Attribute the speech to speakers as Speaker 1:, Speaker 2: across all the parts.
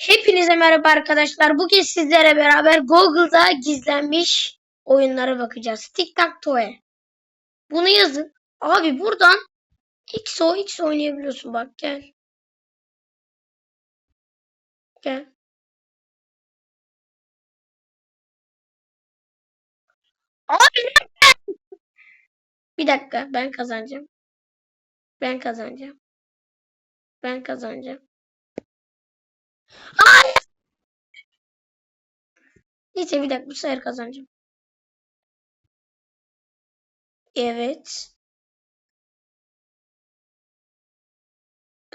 Speaker 1: Hepinize merhaba arkadaşlar. Bugün sizlere beraber Google'da gizlenmiş oyunlara bakacağız. Tic Tac Toe. Bunu yazın. Abi buradan XO X oynayabiliyorsun bak gel. Gel. Abi? Bir dakika ben kazanacağım. Ben kazanacağım. Ben kazanacağım. Hayır. Neyse bir dakika bu sefer kazanacağım. Evet.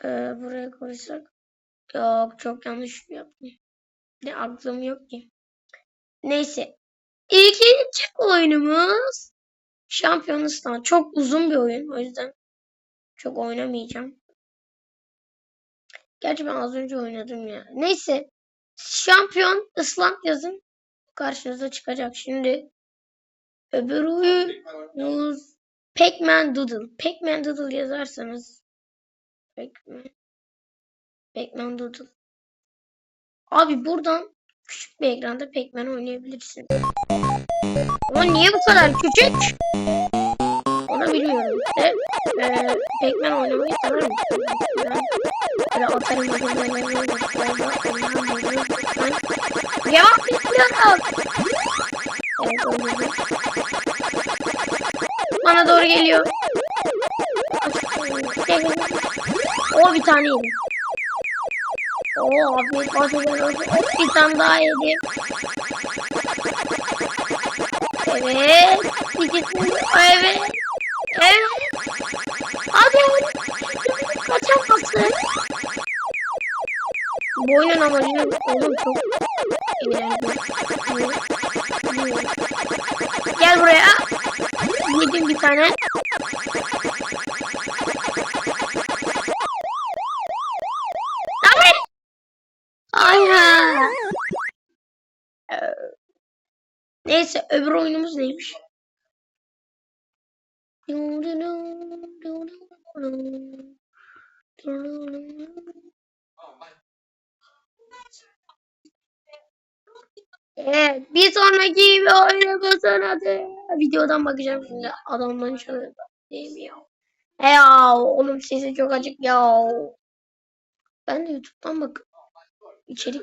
Speaker 1: Ee, buraya koysak. Yok çok yanlış yaptım. Ne aklım yok ki. Neyse. İkinci oyunumuz Şampiyonustan. Çok uzun bir oyun. O yüzden çok oynamayacağım. Gerçi ben az önce oynadım ya. Neyse. Şampiyon Island yazın. Karşınıza çıkacak. Şimdi öbür oyunumuz Pac-Man Doodle. Pac-Man Doodle yazarsanız Pac-Man Pac-Man Doodle. Abi buradan küçük bir ekranda Pac-Man oynayabilirsin. Ama niye bu kadar küçük? Onu biliyorum işte. Ee, Pac-Man oynamayı sever misin? Böyle atarım atarım Ben cevap istiyorum. Evet oynadım. Bana doğru geliyor. O bir tane yedi. Oo abi. Bir tane daha yedi. Evet. İkisini. Evet. Evet, bir sonraki bir oyuna basın hadi. Videodan bakacağım şimdi. Adamdan şöyle mi ya? He ya, oğlum sesi çok acık ya. Ben de YouTube'dan bak içerik.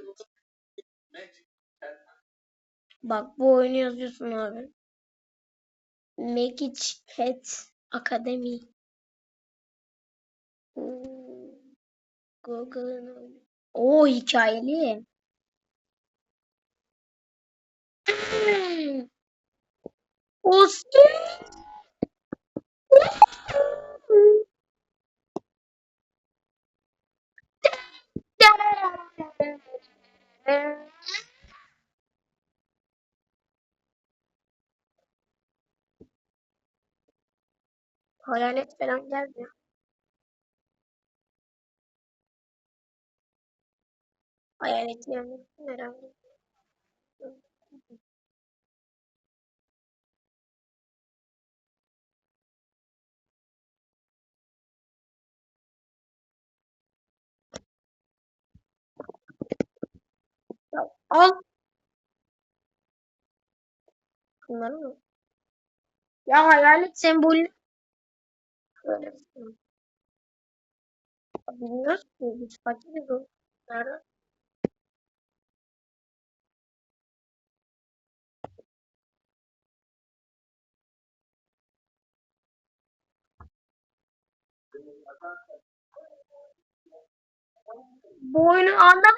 Speaker 1: Bak bu oyunu yazıyorsun abi. İt Pet Academy. Oo, Google'ın. Oo hikayeli. Hmm. Olsun. Hayalet falan geldi. Hayalet gelmesin herhalde. Al. Bunları mı? Ya hayalet sembolü. Böyle şey. Bilmiyoruz ki biz fakiriz o. Nerede? Bu oyunu anlam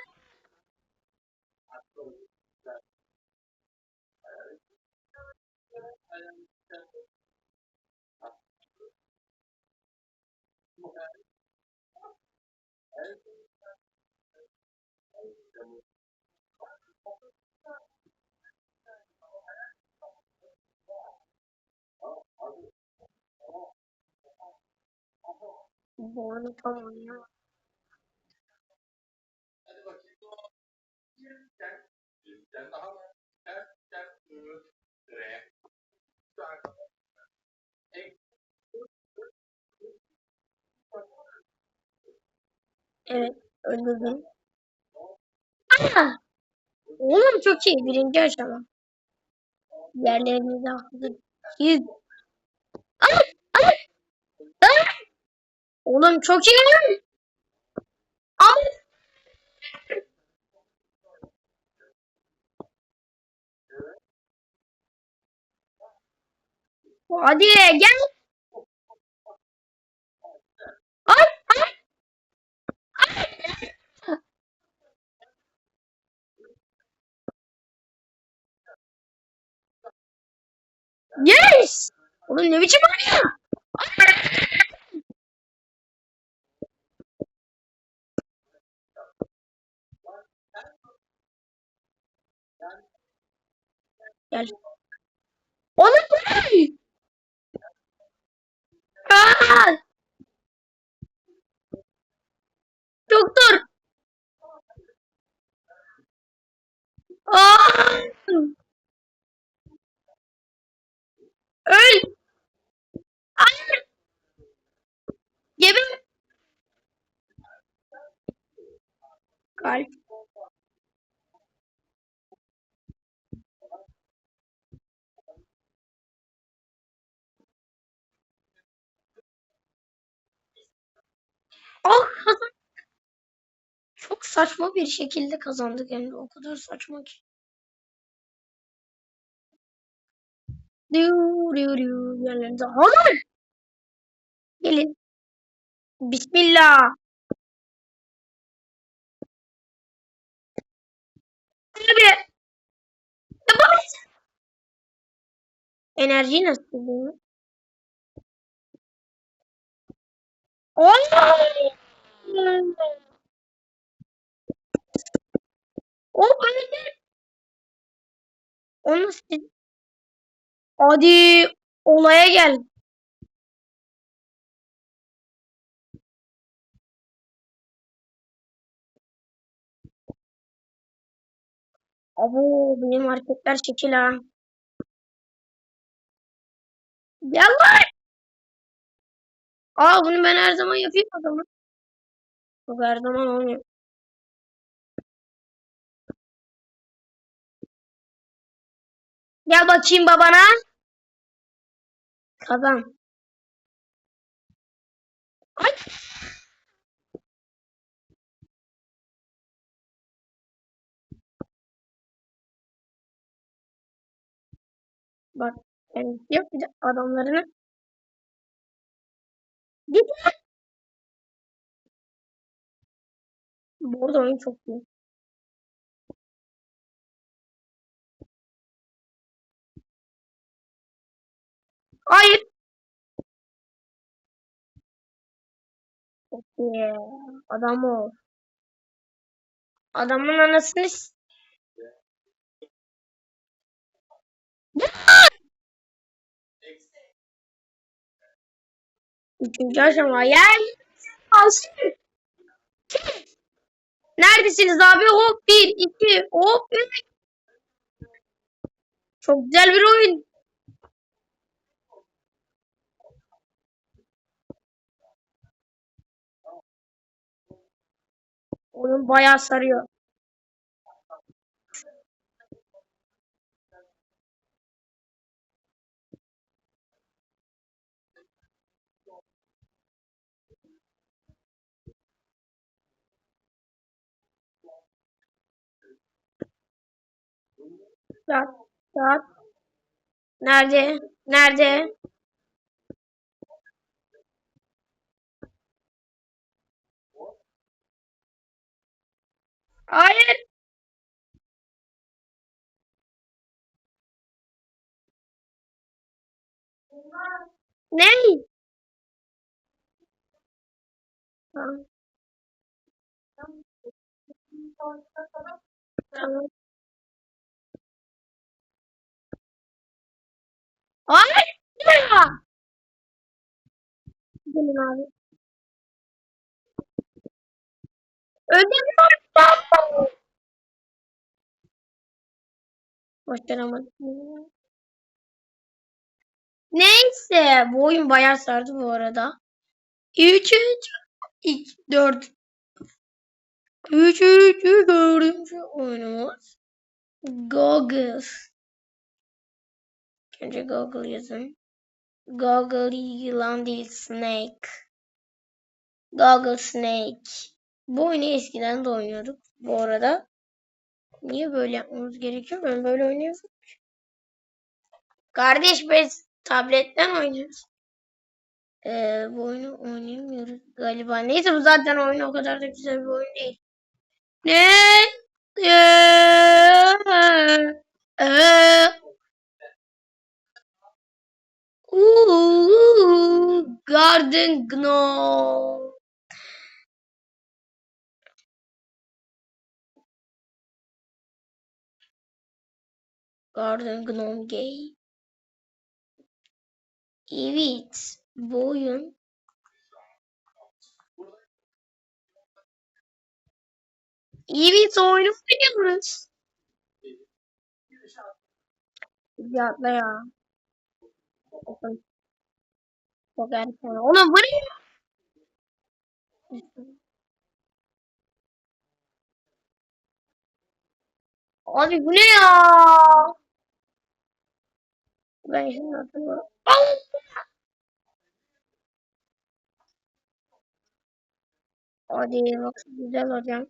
Speaker 1: bu oyunu tam. Evet öldürdüm. Aa! Oğlum çok iyi. Birinci aşama. Yerlerinize hazır. Yüz. Ay! Oğlum çok iyi. Ama Hadi gel. Ay, ay. Ay. Yes. Oğlum ne biçim oynuyor? Gel. Ne? Aa! Doktor. Aa! Öl. Hayır. Geber. Kalp. Ah kazan. Çok saçma bir şekilde kazandık de o kadar saçma ki. Yerlerinize hazır. Gelin. Bismillah. Abi. Yapamayız. Enerji nasıl buluyor? Ay! O öldü. Onu siz... Hadi olaya gel. Abo benim hareketler şekil ha. Gel lan. Aa bunu ben her zaman yapayım o. Bu her zaman olmuyor. Gel bakayım babana. Kazan. Ay. Bak yani yok bir adamlarını. Git. Bu arada oyun çok iyi. Hayır. İyi. Adam o. Adamın anasını Üçüncü aşama gel. Alsın. Neredesiniz abi? Hop bir, iki, hop üç. Çok güzel bir oyun. Oyun bayağı sarıyor. Saat, saat. Nerede? Nerede? Hayır. Ne? Tamam. Tamam. Ya. Gelin abi. Ödemiyorum. Başaramadım. Neyse. Bu oyun bayağı sardı bu arada. 3 3 2 4 Üçüncü dördüncü oyunumuz Goggles. Önce Google yazın. Google yılan değil Snake. Google Snake. Bu oyunu eskiden de oynuyorduk bu arada. Niye böyle yapmamız gerekiyor? Ben böyle oynuyorum. Kardeş biz tabletten oynuyoruz. Ee, bu oyunu oynayamıyoruz galiba. Neyse bu zaten oyun o kadar da güzel bir oyun değil. Ne? Eee, eee. Uuu, Garden Gnome. Garden Gnome Game. Evet. Bu oyun Evet oyunu oynuyoruz. Ya atla ya. Bakın. Çok erken. Oğlum bu ne? Abi bu ne ya? Ben şimdi hatırlıyorum. Hadi bak güzel hocam.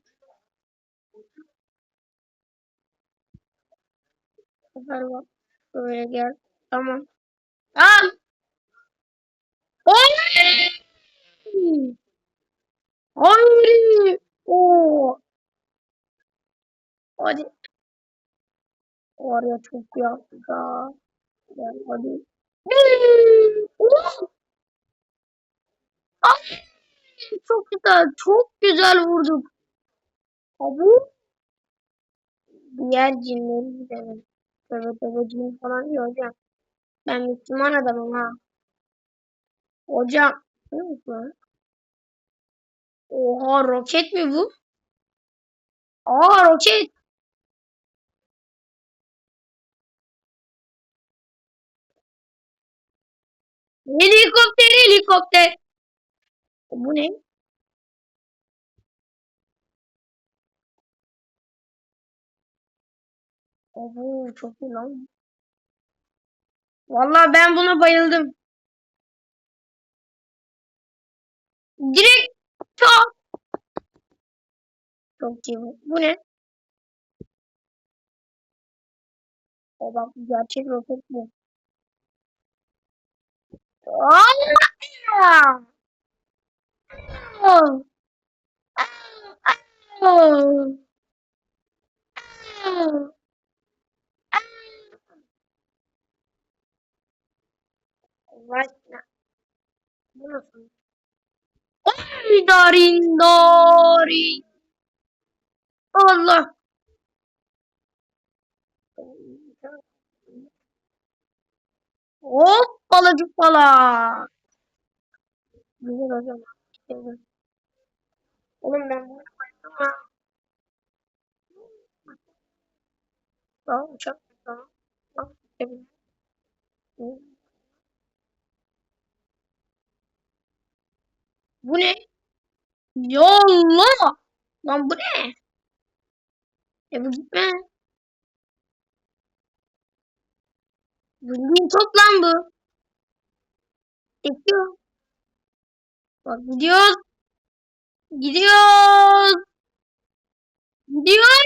Speaker 1: Sefer bak. Böyle gel. Tamam. Tamam. Hayır. Hayır. Oo. Hadi. Var ya çok yaptı da. Gel hadi. Ay, çok güzel. Çok güzel vurduk. Abi. Diğer cinleri gidelim. Tövbe tövbe cin falan diyor. Ben Müslüman adamım ha. Hocam. Oha roket mi bu? Aa roket. Helikopter helikopter. Bu ne? Oo çok iyi lan. Vallahi ben buna bayıldım. Direkt çok. Çok iyi bu. Bu ne? O bak gerçek roket bu. Allah! Oh! Oh! Oh! Nasıl? Oy darin darin. Allah. Hop balacık bala. Güzel hocam. Oğlum ben bunu koydum ha. Tamam uçak. Tamam. Tamam. Bu ne? Ya Allah! Lan bu ne? E bu gitme. Bildiğin top lan bu. Bekliyor. Bak gidiyoruz. Gidiyoruz. Gidiyor.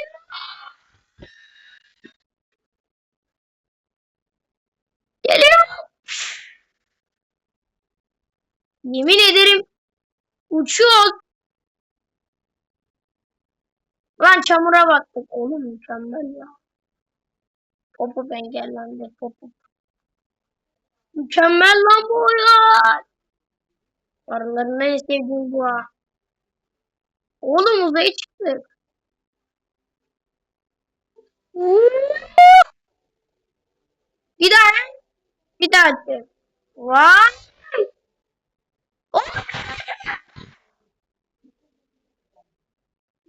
Speaker 1: Geliyor. Yemin ederim uçuyoruz. Lan çamura battık. Oğlum mükemmel ya. Popu engellendi. Popu. Mükemmel lan bu oyun. Aralarında en sevdiğim bu ha. Oğlum uzaya çıktık. Bir daha. Bir daha. Vay.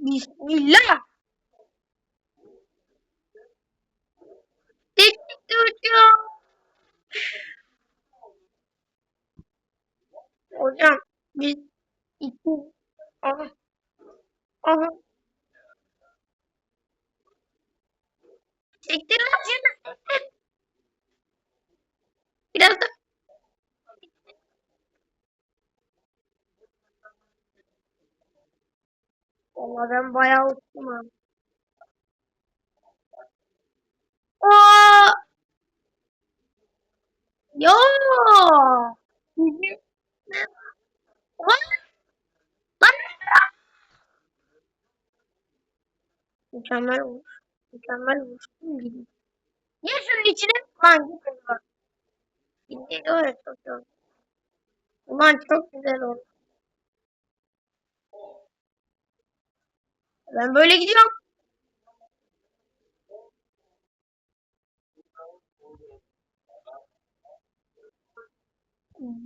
Speaker 1: Bismillah. Teknik uçuyor. Hocam biz iki aha aha Valla ben bayağı uçtum abi. Oo! Yo! Bizim-! Mükemmel olmuş. Mükemmel olmuş. Ya şunun içine lan gitsin bak. Gitti evet çok güzel. Ulan çok güzel oldu. Ben böyle gidiyorum.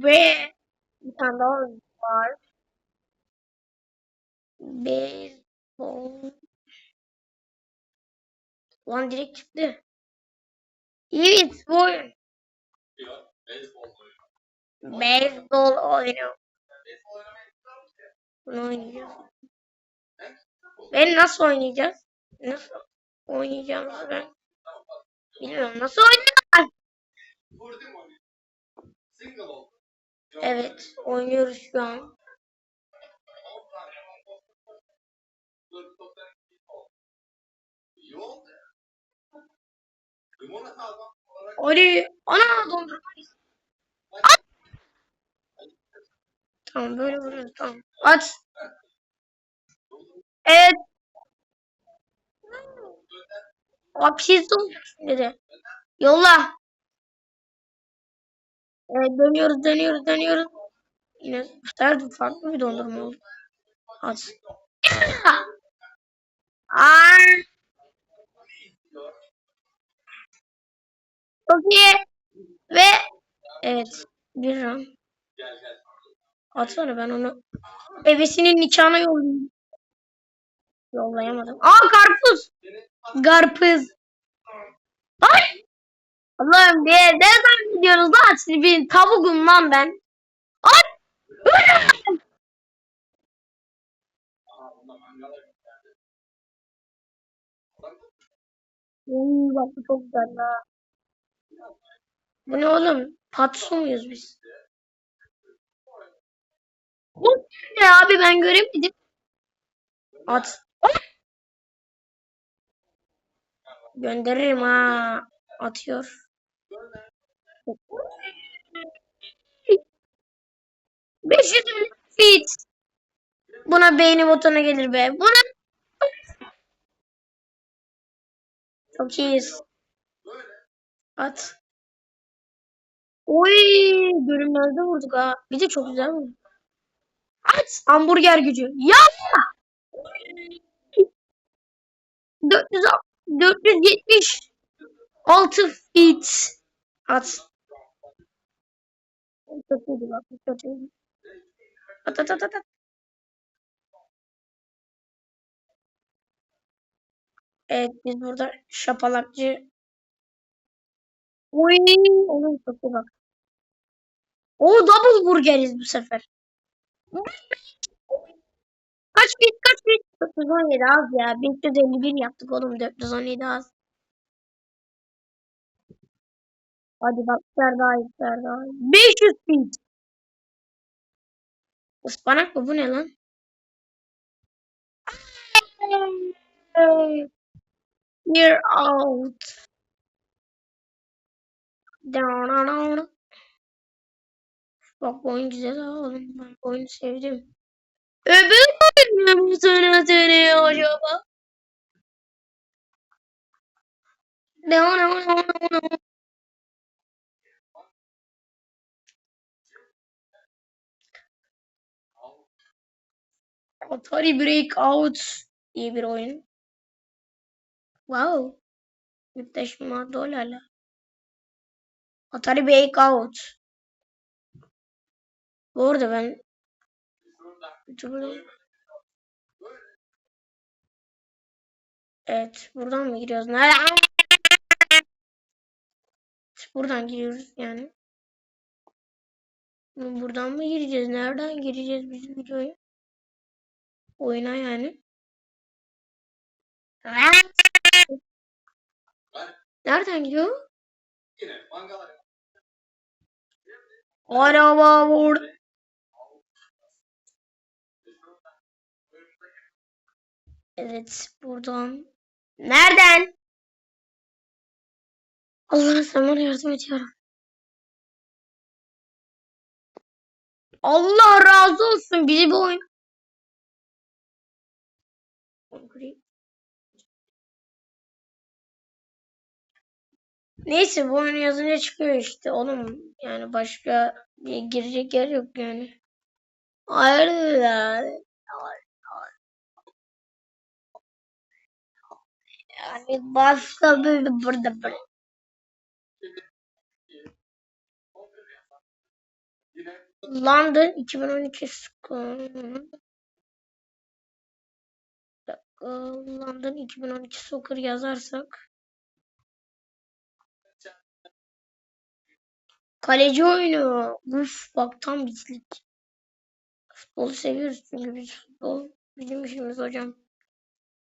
Speaker 1: Ve bir tane daha var. Beyzbol. Ulan direkt çıktı. Evet bu. Beyzbol oyunu. Bunu oynayacağız. Ben nasıl oynayacağız? Nasıl oynayacağımızı ben bilmiyorum. Nasıl oynayacağız? Evet oynuyoruz şu an. Hadi. Ana dondurma. Tamam böyle vuruyoruz tamam. At. Evet. Hapşizde olmuş dedi. Yolla. Evet dönüyoruz dönüyoruz dönüyoruz. Yine de farklı bir dondurma oldu. At. Aa, çok iyi. Ve evet bir an. Atsana ben onu bebesinin nikahına yollayayım. Yollayamadım. Aa karpuz. Karpuz. Ay! Allah'ım diye ne zaman gidiyoruz lan siz bir tavukum lan ben. Ay! Uy, bak bu çok güzel ha. Bu ne oğlum? Patso muyuz biz? Bu ne abi ben göremedim. At. Ay! Gönderirim ha. Atıyor. Beş yüz feet. Buna beğeni butonu gelir be. Buna çok iyiyiz. At. Oy, görünmezde vurduk ha. Bir de çok güzel vurduk. At. Hamburger gücü. Ya! 400, 470 6 feet. At. At at at at. Evet biz burada şapalakçı. Oy. O double burgeriz bu sefer. Kaç feet kaç feet? 417 az ya. 551 yaptık oğlum. 417 az. Hadi bak daha iyi daha iyi. 500 feet. Ispanak mı bu ne lan? You're out. Down, down. Bak bu oyun güzel oğlum. Ben bu oyunu sevdim. Öbür oyun mu sana ne acaba? Down, down, down, down, down. Atari Breakout diye bir oyun. Wow. Mütteşma dolarla. Atari Breakout. Bu arada ben YouTuber'ım. Evet. Buradan mı giriyoruz? Nereden? Buradan giriyoruz yani. Buradan mı gireceğiz? Nereden gireceğiz biz videoya? Oyuna yani. Nereden gidiyor? Araba vur. Evet buradan. Nereden? Allah sen bana yardım ya. Allah razı olsun bizi bu oyun. Neyse bu oyunu yazınca çıkıyor işte oğlum. Yani başka bir girecek yer yok yani. Hayırdır yani. Başka bir burada böyle. London 2012 Soccer. London 2012 Soccer yazarsak. Kaleci oyunu. Uf bak tam bizlik. Futbolu seviyoruz çünkü biz futbol bizim işimiz hocam.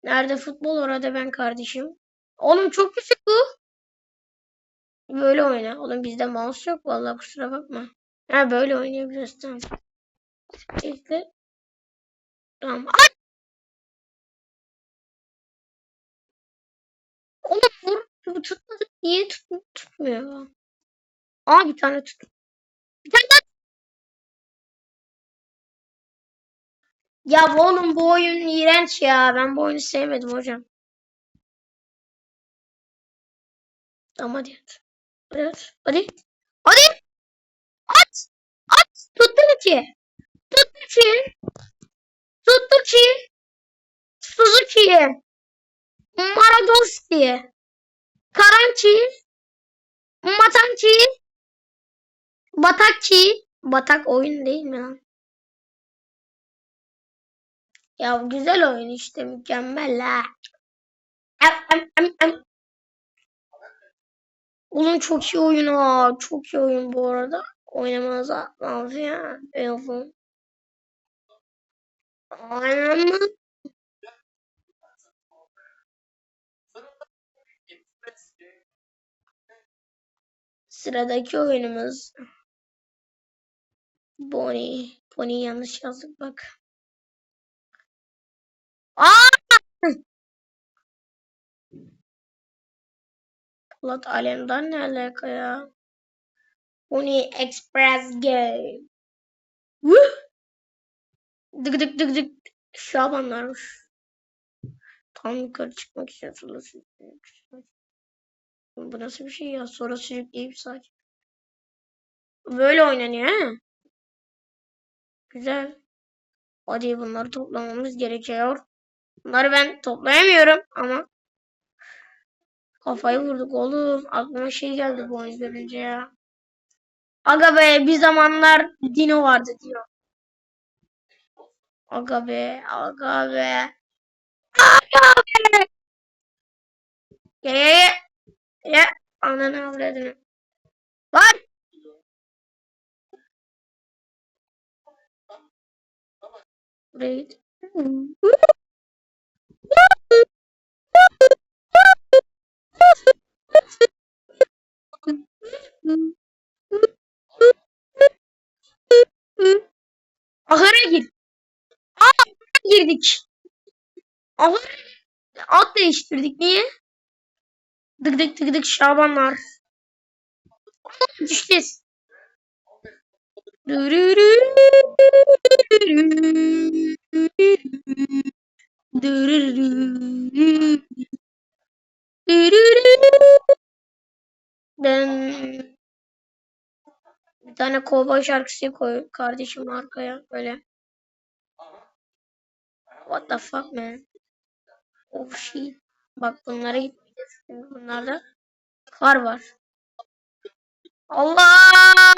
Speaker 1: Nerede futbol orada ben kardeşim. Oğlum çok küçük bu. Böyle oyna. Oğlum bizde mouse yok vallahi kusura bakma. Ha böyle oynayabiliriz tamam. İşte. Tamam. Ay! Oğlum vur. Bu tutmadı. Niye tut tutmuyor? Aa bir tane tut. Bir tane daha. Ya oğlum bu oyun iğrenç ya. Ben bu oyunu sevmedim hocam. Tamam hadi at. Hadi at. Hadi. Hadi. At. At. Tuttum ki. Tuttum ki. Tuttum ki. Suzuki. Maradowski. Karanki. Matanki. Batakki. Batak oyun değil mi lan? Ya güzel oyun işte mükemmel ha. Em, em, em, em. Oğlum çok iyi oyun ha. Çok iyi oyun bu arada. Oynamanıza lazım ya. Yazın. Aynen mi? Sıradaki oyunumuz Bonnie. Bonnie yanlış yazdık bak. Aa! Polat Alemdar ne alaka ya? Bonnie Express Game. Woo! Dık dık dık dık. Şabanlarmış. Tam yukarı çıkmak için sola. Bu nasıl bir şey ya? Sonra sürükleyip sadece. Böyle oynanıyor ha? Güzel. Hadi bunları toplamamız gerekiyor. Bunları ben toplayamıyorum ama kafayı vurduk oğlum. Aklıma şey geldi bu oyun görünce ya. Aga be bir zamanlar Dino vardı diyor. Aga be, aga be. Aga be. Ye ye ye. Ye. Ananı avradını. Var. Buraya git. Ahıra gir. Aa, girdik. Ahıra At değiştirdik. Niye? Dık dık dık dık Şabanlar. Düşeceğiz. Ben bir tane kovboy şarkısı koy kardeşim arkaya böyle. What the fuck man? Oh shit. Bak bunlara gitmeyeceğiz. Bunlarda kar var. Allah!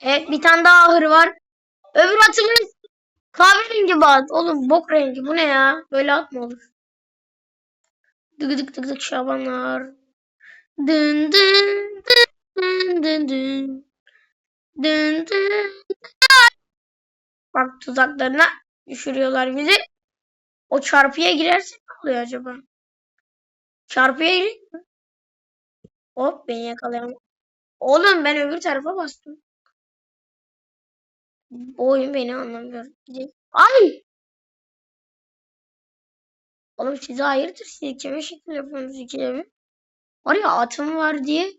Speaker 1: Evet bir tane daha ahır var. Öbür atımız kahverengi bat. Oğlum bok rengi. Bu ne ya? Böyle at mı olur? Dık dık dık dık şabanlar. Dın dın dın dın dın. Dın dın. Bak tuzaklarına düşürüyorlar bizi. O çarpıya girerse ne oluyor acaba? Çarpıya gir. Hop beni yakalayamam. Oğlum ben öbür tarafa bastım. Bu oyun beni anlamıyor. Ay! Oğlum size hayırdır? Siz kime şekil yapıyorsunuz ikide bir? Var ya atım var diye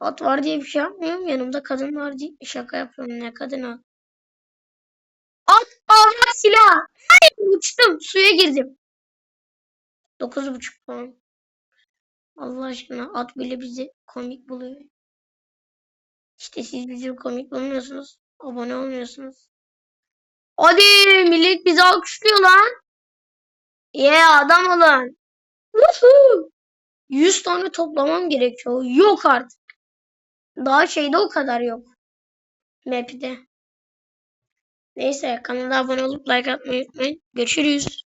Speaker 1: at var diye bir şey yapmıyorum. Yanımda kadın var diye şaka yapıyorum. Ne kadını? At! Avrat silah! Ay, uçtum. Suya girdim. Dokuz buçuk puan. Allah aşkına at bile bizi komik buluyor. İşte siz bizi komik bulmuyorsunuz. Abone olmuyorsunuz. Hadi millet bizi alkışlıyor lan. Yeah adam olun. Woohoo! 100 tane toplamam gerekiyor. Yok artık. Daha şeyde o kadar yok. Map'de. Neyse kanala abone olup like atmayı unutmayın. Görüşürüz.